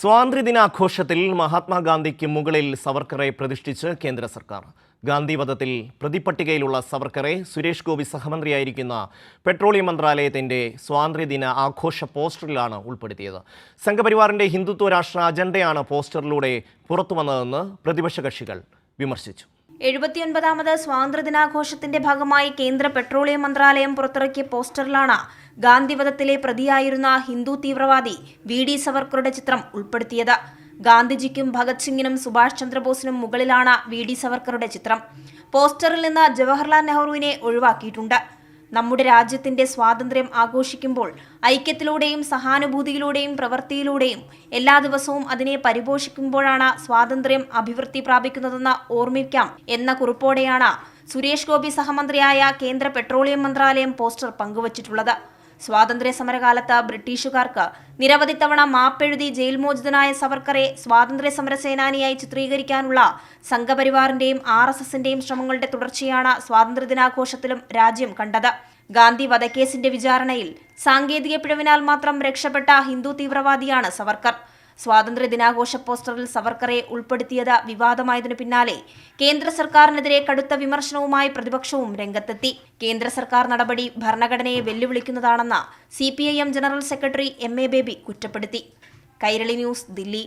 സ്വാതന്ത്ര്യദിനാഘോഷത്തിൽ മഹാത്മാഗാന്ധിക്ക് മുകളിൽ സവർക്കറെ പ്രതിഷ്ഠിച്ച് കേന്ദ്ര സർക്കാർ. ഗാന്ധി വധത്തിൽ പ്രതിപട്ടികയിലുള്ള സവർക്കറെ സുരേഷ് ഗോപി സഹമന്ത്രിയായിരിക്കുന്ന പെട്രോളിയം മന്ത്രാലയത്തിന്റെ സ്വാതന്ത്ര്യദിന ആഘോഷ പോസ്റ്ററിലാണ് ഉൾപ്പെടുത്തിയത്. സംഘപരിവാറിന്റെ ഹിന്ദുത്വ രാഷ്ട്ര അജണ്ടയാണ് പോസ്റ്ററിലൂടെ പുറത്തുവന്നതെന്ന് പ്രതിപക്ഷ കക്ഷികൾ വിമർശിച്ചു. എഴുപത്തിയൊൻപതാമത് സ്വാതന്ത്ര്യദിനാഘോഷത്തിന്റെ ഭാഗമായി കേന്ദ്ര പെട്രോളിയം മന്ത്രാലയം പുറത്തിറക്കിയ പോസ്റ്ററിലാണ് ഗാന്ധിവധത്തിലെ പ്രതിയായിരുന്ന ഹിന്ദു തീവ്രവാദി വി ഡി സവർക്കറുടെ ചിത്രം ഉൾപ്പെടുത്തിയത്. ഗാന്ധിജിക്കും ഭഗത് സിംഗിനും സുഭാഷ് ചന്ദ്രബോസിനും മുകളിലാണ് വി ഡി സവർക്കറുടെ ചിത്രം. പോസ്റ്ററിൽ നിന്ന് ജവഹർലാൽ നെഹ്റുവിനെ ഒഴിവാക്കിയിട്ടുണ്ട്. നമ്മുടെ രാജ്യത്തിന്റെ സ്വാതന്ത്ര്യം ആഘോഷിക്കുമ്പോൾ ഐക്യത്തിലൂടെയും സഹാനുഭൂതിയിലൂടെയും പ്രവൃത്തിയിലൂടെയും എല്ലാ ദിവസവും അതിനെ പരിപോഷിക്കുമ്പോഴാണ് സ്വാതന്ത്ര്യം അഭിവൃദ്ധി പ്രാപിക്കുന്നതെന്ന് ഓർമ്മിക്കാം എന്ന കുറിപ്പോടെയാണ് സുരേഷ് ഗോപി സഹമന്ത്രിയായ കേന്ദ്ര പെട്രോളിയം മന്ത്രാലയം പോസ്റ്റർ പങ്കുവച്ചിട്ടുള്ളത്. സ്വാതന്ത്ര്യ സമരകാലത്ത് ബ്രിട്ടീഷുകാർക്ക് നിരവധി തവണ മാപ്പെഴുതി ജയിൽ മോചിതനായ സവർക്കറെ സ്വാതന്ത്ര്യ സമര സേനാനിയായി ചിത്രീകരിക്കാനുള്ള സംഘപരിവാറിന്റെയും ആർ എസ് എസിന്റെയും ശ്രമങ്ങളുടെ തുടർച്ചയാണ് സ്വാതന്ത്ര്യദിനാഘോഷത്തിലും രാജ്യം കണ്ടത്. ഗാന്ധി വധക്കേസിന്റെ വിചാരണയിൽ സാങ്കേതിക പിഴവിനാൽ മാത്രം രക്ഷപ്പെട്ട ഹിന്ദു തീവ്രവാദിയാണ് സവർക്കർ. സ്വാതന്ത്ര്യ ദിനാഘോഷ പോസ്റ്ററിൽ സവർക്കറെ ഉൾപ്പെടുത്തിയത് വിവാദമായതിനു പിന്നാലെ കേന്ദ്ര സർക്കാരിനെതിരെ കടുത്ത വിമർശനവുമായി പ്രതിപക്ഷവും രംഗത്തെത്തി. കേന്ദ്ര സർക്കാർ നടപടി ഭരണഘടനയെ വെല്ലുവിളിക്കുന്നതാണെന്ന് C general secretary M A Baby കുറ്റപ്പെടുത്തി. കൈരളി ന്യൂസ് ദില്ലി.